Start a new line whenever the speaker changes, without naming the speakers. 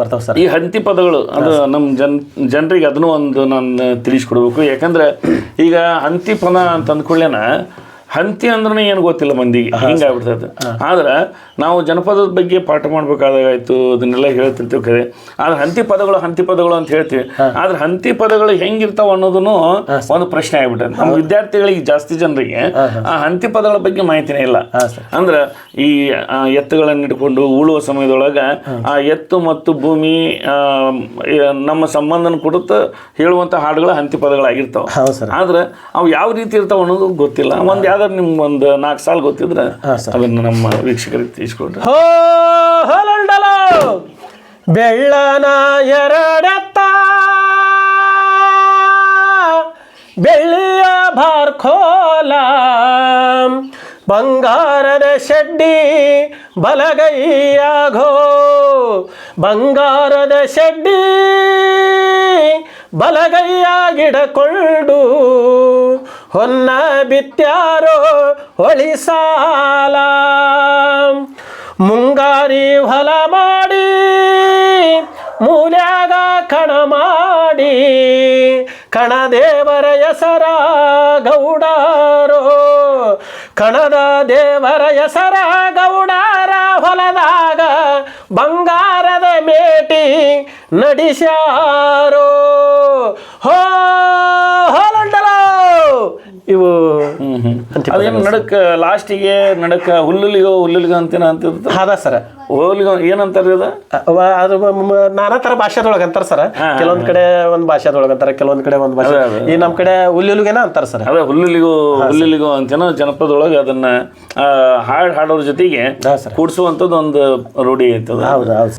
ಬರ್ತಾವ ಸರ್.
ಈ ಹಂತಿ ಪದಗಳು ಅದು ನಮ್ಮ ಜನ್ ಜನರಿಗೆ ಅದನ್ನು ಒಂದು ನಾನು ತಿಳಿಸ್ಕೊಡ್ಬೇಕು. ಯಾಕಂದ್ರೆ ಈಗ ಹಂತಿ ಪದ ಅಂತ ಅಂದ್ಕೊಳ್ಳೇನ ಹಂತಿ ಅಂದ್ರೆ ಏನು ಗೊತ್ತಿಲ್ಲ ಮಂದಿಗೆ. ಹಿಂಗಾಗ್ಬಿಡ್ತದೆ ಆದ್ರೆ ನಾವು ಜನಪದದ ಬಗ್ಗೆ ಪಾಠ ಮಾಡ್ಬೇಕಾದಾಗಾಯ್ತು ಅದನ್ನೆಲ್ಲ ಹೇಳ್ತಿರ್ತೀವಿ ಕರೆ ಆದ್ರೆ ಹಂತಿ ಪದಗಳು ಹಂತಿ ಪದಗಳು ಅಂತ ಹೇಳ್ತೀವಿ. ಆದ್ರೆ ಹಂತಿ ಪದಗಳು ಹೆಂಗಿರ್ತಾವ ಅನ್ನೋದನ್ನು ಒಂದು ಪ್ರಶ್ನೆ ಆಗ್ಬಿಟ್ಟೆ ನಮ್ಮ ವಿದ್ಯಾರ್ಥಿಗಳಿಗೆ ಜಾಸ್ತಿ ಜನರಿಗೆ ಆ ಹಂತಿ ಪದಗಳ ಬಗ್ಗೆ ಮಾಹಿತಿನೇ ಇಲ್ಲ. ಅಂದ್ರೆ ಈ ಎತ್ತುಗಳನ್ನು ಇಟ್ಕೊಂಡು ಉಳುವ ಸಮಯದೊಳಗೆ ಆ ಎತ್ತು ಮತ್ತು ಭೂಮಿ ನಮ್ಮ ಸಂಬಂಧನ ಕೊಡುತ್ತ ಹೇಳುವಂತ ಹಾಡುಗಳು ಹಂತಿ ಪದಗಳಾಗಿರ್ತಾವ. ಆದ್ರೆ ಅವು ಯಾವ ರೀತಿ ಇರ್ತಾವ ಅನ್ನೋದು ಗೊತ್ತಿಲ್ಲ. ಒಂದ್ ಯಾವ್ದಾರು ನಿಮ್ಗೆ ಒಂದು ನಾಲ್ಕು ಸಾಲ ಗೊತ್ತಿದ್ರೆ ಅದನ್ನು ನಮ್ಮ ವೀಕ್ಷಕರಿಗೆ ತಿಳಿಸ್ಕೊಡ್ರಿ.
ಹೋ ಹೊಲಂಡಲು! ಬೆಳ್ಳನ ಎರಡತ್ತ ಬೆಳ್ಳಿಯ ಬಾರ್ಕೋಲ ಬಂಗಾರದ ಶೆಡ್ಡಿ ಬಲಗೈಯಾಗೋ! ಬಂಗಾರದ ಶೆಡ್ಡಿ ಬಲಗೈಯಾಗಿಡಕೊಂಡು ಹೊನ್ನ ಬಿತ್ಯಾರೋ ಹೊಳಿಸಾಲ ಮುಂಗಾರಿ ಹೊಲ ಮಾಡಿ, ಮೂಲ್ಯಾಗ ಕಣ ಮಾಡಿ. ಕಣದೇವರ ಹೆಸರ ಗೌಡಾರೋ. ಕಣದ ದೇವರ ಹೆಸರ ಗೌಡರ ಹೊಲದಾಗ ಬಂಗಾರದ ಮೇಟಿ ನಡೆಸ್ಯಾರೋ. ಹೋ ಹೊಲಂಡಲೋ ಇವು
ಅದೇನು ನಡಕ ಲಾಸ್ಟಿಗೆ ನಡಕ ಹುಲ್ಲುಲಿಗೋ ಹುಲ್ಲುಲಿಗೋ ಅಂತೀನ ಅಂತ
ಹದ ಸರ.
ಹೋಲಿಗೋ ಏನಂತಾರ ಇದು
ಅದು ನಾನಾ ಥರ ಭಾಷೆದೊಳಗೆ ಅಂತಾರೆ ಸರ್. ಕೆಲವೊಂದ್ ಕಡೆ ಒಂದು ಭಾಷೆದೊಳಗೆ ಅಂತಾರೆ ಕೆಲವೊಂದ್ ಕಡೆ ಒಂದು ಭಾಷೆ. ಈ ನಮ್ಮ ಕಡೆ ಹುಲ್ಲುಲಿಗೇನ ಅಂತಾರೆ ಸರ್.
ಅದೇ ಹುಲ್ಲುಲಿಗೋ ಹುಲ್ಲುಲಿಗೋ ಅಂತೇನೋ ಜನಪದೊಳಗೆ ಅದನ್ನ ಹಾಡು ಹಾಡ್ ಹಾಡೋರ ಜೊತೆಗೆ ಕೂಡ್ಸುವಂಥದ್ದು ಒಂದು ರೂಢಿ ಐತದ.
ಹೌದು ಹೌದು.